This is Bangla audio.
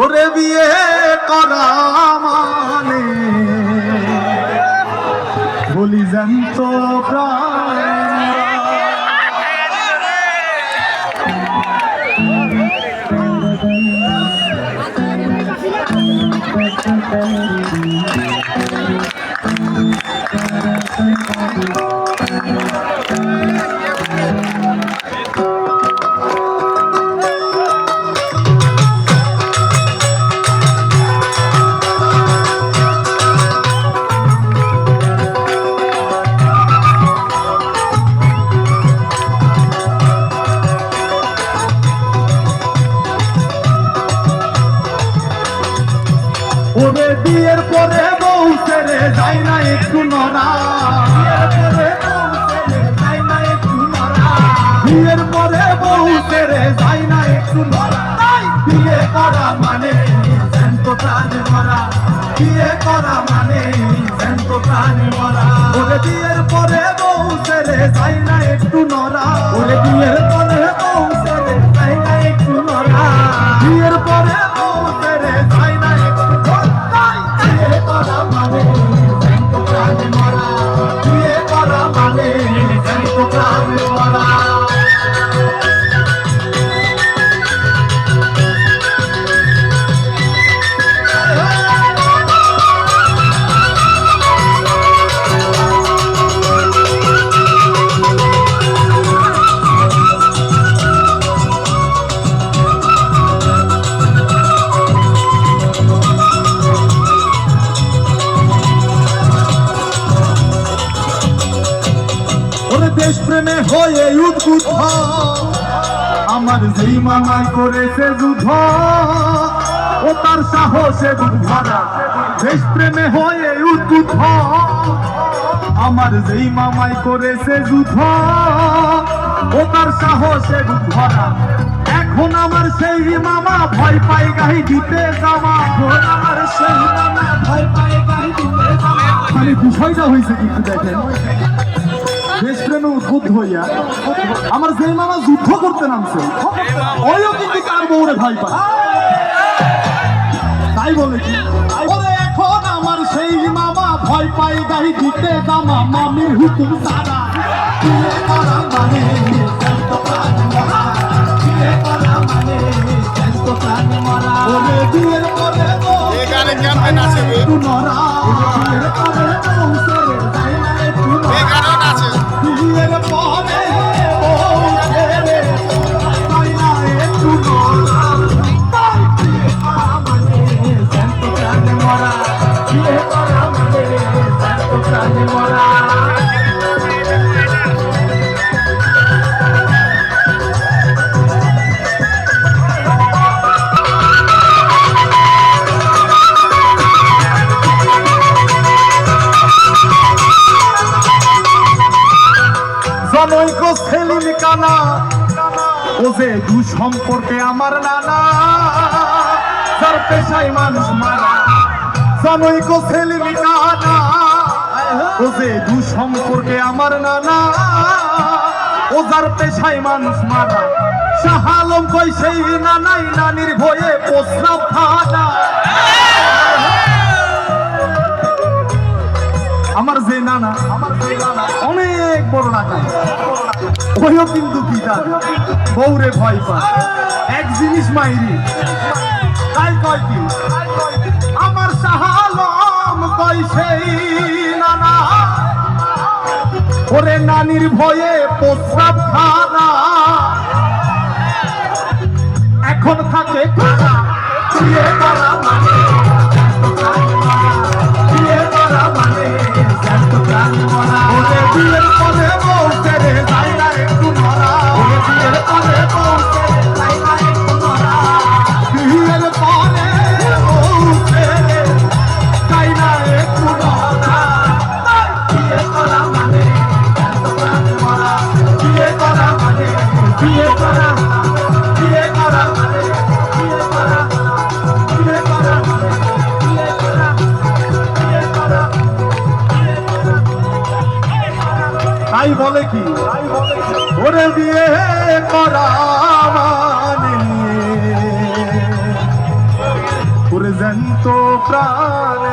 ওরে বিয়ে করা মানে। বলি জানত প্রাণ ওরে বিয়ের পরে বউ ছেড়ে যায় না একটু নড়া। বিয়ের পরে বউ ছেড়ে যায় না একটু নড়া। বিয়ে করা মানে জ্যান্ত প্রাণ মরা। বিয়ে করা মানে জ্যান্ত প্রাণ মরা। ওরে বিয়ের পরে বউ ছেড়ে যায় না একটু নড়া। ওরে বিয়ের পরে বউ ছেড়ে দেশ প্রেমে হয়ে উদ্বুদ্ধ। আমার যেই মামাই করেছে যুদ্ধ, ও তার সাহসে বুক ভরা দেশ প্রেমে হয়ে উদ্বুদ্ধ। আমার যেই মামাই করেছে যুদ্ধ, ও তার সাহসে বুক ভরা এখন আমার সেই মামা ভয় পাই গাহি দিতে যাওয়া আমার সেই মামা ভয় পাই গাহি দিতে যাওয়া মানে বিষয়টা হয়েছে কিন্তু দেখেন। দেশপ্রেমে উদ্বুদ্ধ হইয়া আমার যে মামা যুদ্ধ করতে নামছে ওইও কিন্তু তার বউরে ভয় পায়। তাই বলে কি? এখন আমার সেই মামা ভয় পাই গাই দিতে জামা মামির হুকুম সারা। মানে মরা। Would you ever কানা ও যে দু সম্পর্কে আমার নানা। যার পেশায় মানুষ মারা জনৈক সেলিম কানা ও যে দু সম্পর্কে আমার নানা, ও যার পেশায় মানুষ মারা। শাহ আলম কই সেই নানাই নানির ভয়ে প্রস্রাব খানা আমার যে নানা, আমার যে নানা, অনেক ওইও কিন্তু ভয় পায়। এক জিনিস মাইরি। তাই কয় আমার সাহালম কয় নানা। ওরে নানির ভয়ে প্রস্রাব খানা। এখন থাকে মানে। বিয়ে করা বিয়ে করা বিয়ে করা বলে কি? ওরে বিয়ে করা মানে। জ্যান্ত প্রাণ